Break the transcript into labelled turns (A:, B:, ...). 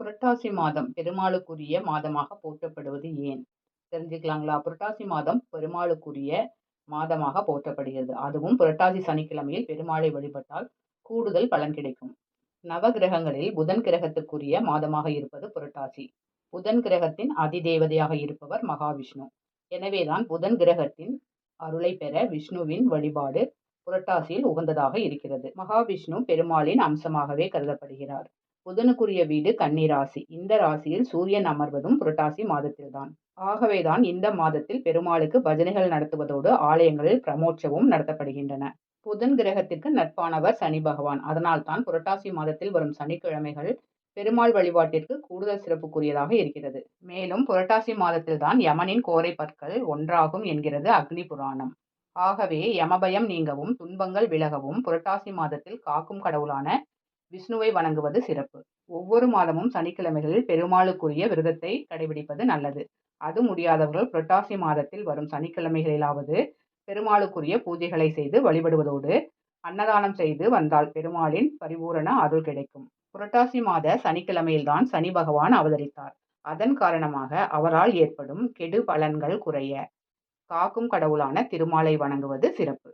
A: புரட்டாசி மாதம் பெருமாளுக்குரிய மாதமாக போற்றப்படுவது ஏன்? தெரிஞ்சுக்கலாங்களா? புரட்டாசி மாதம் பெருமாளுக்குரிய மாதமாக போற்றப்படுகிறது. அதுவும் புரட்டாசி சனிக்கிழமையில் பெருமாளை வழிபட்டால் கூடுதல் பலன் கிடைக்கும். நவ கிரகங்களில் புதன் கிரகத்துக்குரிய மாதமாக இருப்பது புரட்டாசி. புதன் கிரகத்தின் அதிதேவதையாக இருப்பவர் மகாவிஷ்ணு. எனவேதான் புதன் கிரகத்தின் அருளை பெற விஷ்ணுவின் வழிபாடு புரட்டாசியில் உகந்ததாக இருக்கிறது. மகாவிஷ்ணு பெருமாளின் அம்சமாகவே கருதப்படுகிறார். புதனுக்குரிய வீடு கன்னிராசி இந்த ராசியில் சூரியன் அமர்வதும் புரட்டாசி மாதத்தில்தான். ஆகவேதான் இந்த மாதத்தில் பெருமாளுக்கு பஜனைகள் நடத்துவதோடு ஆலயங்களில் பிரமோற்சவம் நடத்தப்படுகின்றன. புதன் கிரகத்திற்கு நட்பானவர் சனி பகவான். அதனால் தான் புரட்டாசி மாதத்தில் வரும் சனிக்கிழமைகள் பெருமாள் வழிபாட்டிற்கு கூடுதல் சிறப்புக்குரியதாக இருக்கிறது. மேலும் புரட்டாசி மாதத்தில்தான் யமனின் கோரை பற்கள் ஒன்றாகும் என்கிறது அக்னி புராணம். ஆகவே யமபயம் நீங்கவும் துன்பங்கள் விலகவும் புரட்டாசி மாதத்தில் காக்கும் கடவுளான விஷ்ணுவை வணங்குவது சிறப்பு. ஒவ்வொரு மாதமும் சனிக்கிழமைகளில் பெருமாளுக்குரிய விரதத்தை கடைபிடிப்பது நல்லது. அது முடியாதவர்கள் புரட்டாசி மாதத்தில் வரும் சனிக்கிழமைகளிலாவது பெருமாளுக்குரிய பூஜைகளை செய்து வழிபடுவதோடு அன்னதானம் செய்து வந்தால் பெருமாளின் பரிபூரண அருள் கிடைக்கும். புரட்டாசி மாத சனிக்கிழமையில்தான் சனி பகவான் அவதரித்தார். அதன் காரணமாக அவரால் ஏற்படும் கெடு பலன்கள் குறைய காக்கும் கடவுளான திருமாலை வணங்குவது சிறப்பு.